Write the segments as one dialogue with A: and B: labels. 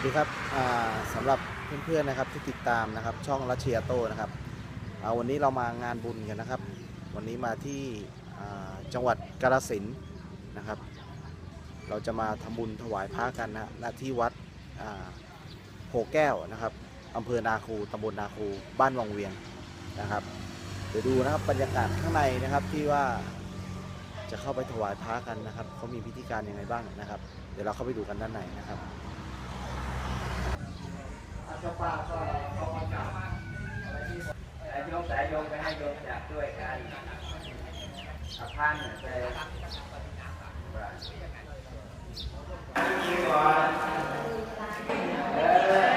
A: วัสดีครับอ่าสำหรับเพื่อนๆนะครับที่ติดตามนะครับช่องรัชเชียโตนะครับวันนี้เรามางานบุญกันนะครับ วันนี้มาที่จังหวัดกาฬสินธุ์นะครับ เราจะมาทำบุญถวายพระกันนะณที่วัดโพแก้วนะครับอำเภอนาคูตำบลนาคูบ้านวังเวียงนะครับเดี๋ยวดูนะครับบรรยากาศข้างในนะครับที่ว่าจะเข้าไปถวายพระกันนะครับเขามีพิธีการยังไงบ้างนะครับ เดี๋ยวเราเข้าไปดูกันด้านในนะครับ
B: สายโยมสายโยมไปให้โยมจับด้วยกันอาพันไปเออเที่ยวเ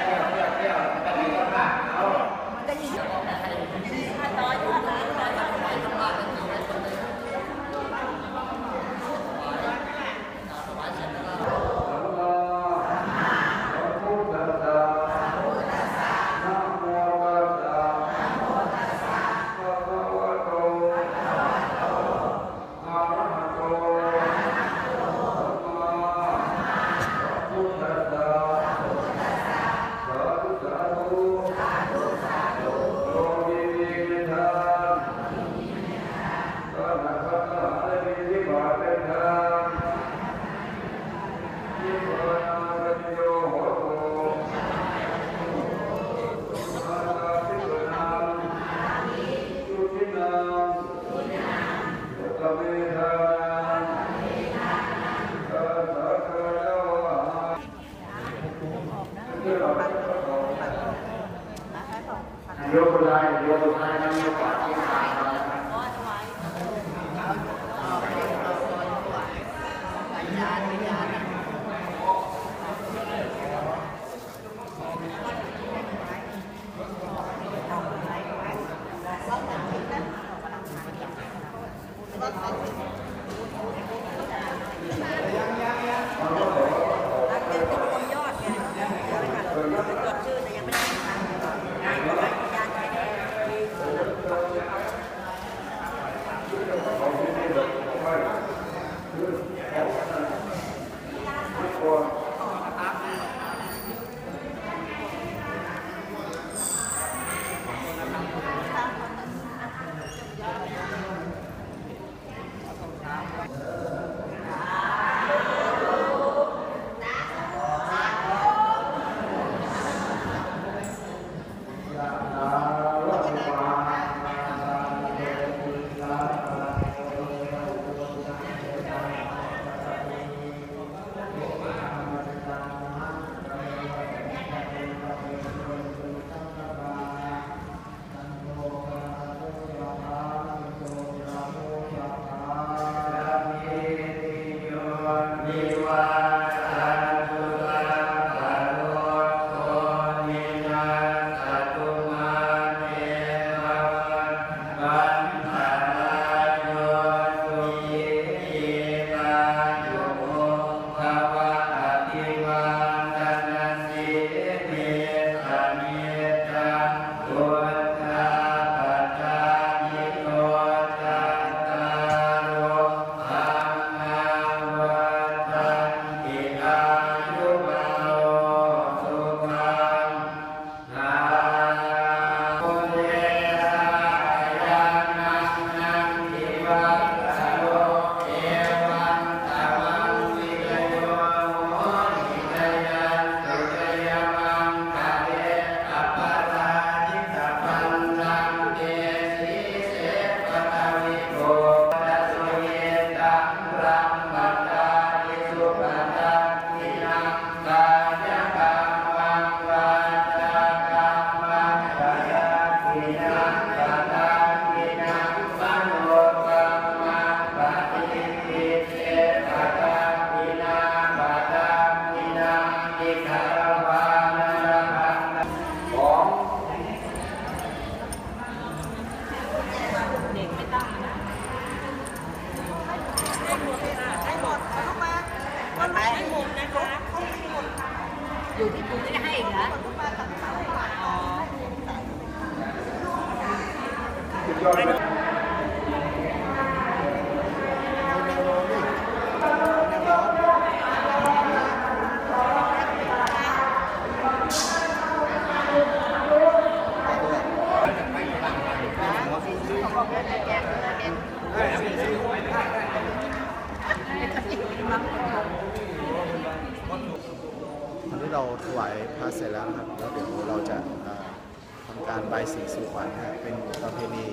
B: ำ
A: การบายสีสู่ขวัญนะครับเป็นประเพณี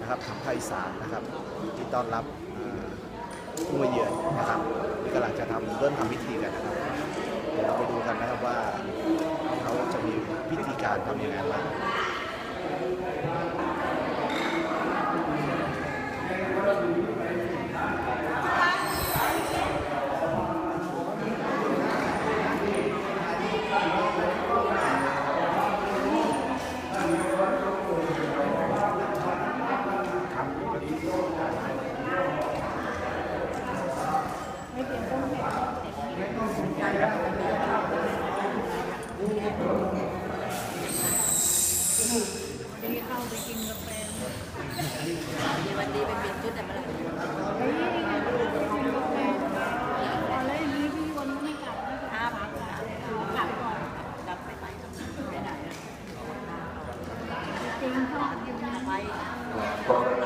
A: นะครับทางภาคอีสานนะครับที่ต้อนรับเอ่อผู้มาเยือนนะครับที่กำลังจะทำเริ่มทำพิธีกันนะครับ เดี๋ยวเราไปดูกันนะครับว่าเขาจะมีพิธีการทำยังไงบ้าง
C: ดีเข้าไปกินกาแฟมีวันดีไปเปลี่ยนชุดแต่เมื่อไหร่เฮ้ยนี่ไงไปกินกาแฟแล้วอย่างนี้พี่วันไม่กลับห้าพักนะกลับก่อนกลับไปไปไปไหนอะจริงชอบกินไป วั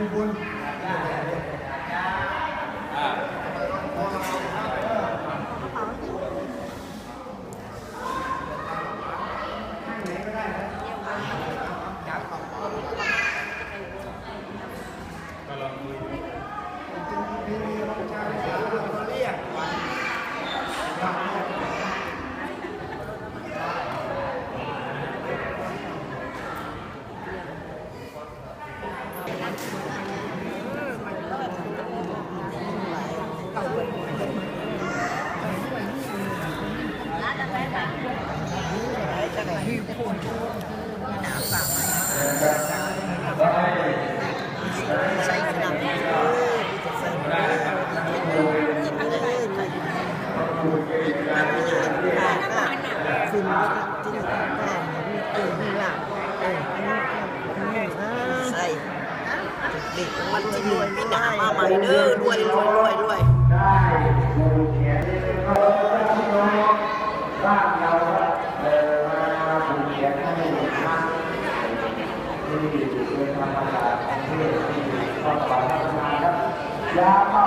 C: อุ
D: บุ
B: ญ
D: อ่า
C: ใส่ขนาดนี้คุณที่อยู่ข้างๆนี่เออนี่ล่ะเอออันนี้ ใส่เด็กมันจะรวยไม่ได้มาใหม่เด้อรวยรวยรวยรวย
B: ได้ลงเขียนเลยเขาพี่น้องบ้านเราเออมาผูกเขียนให้าที่เป็นธรรมดาของที่ที่ต้องปฏิบัติครับยาเข้า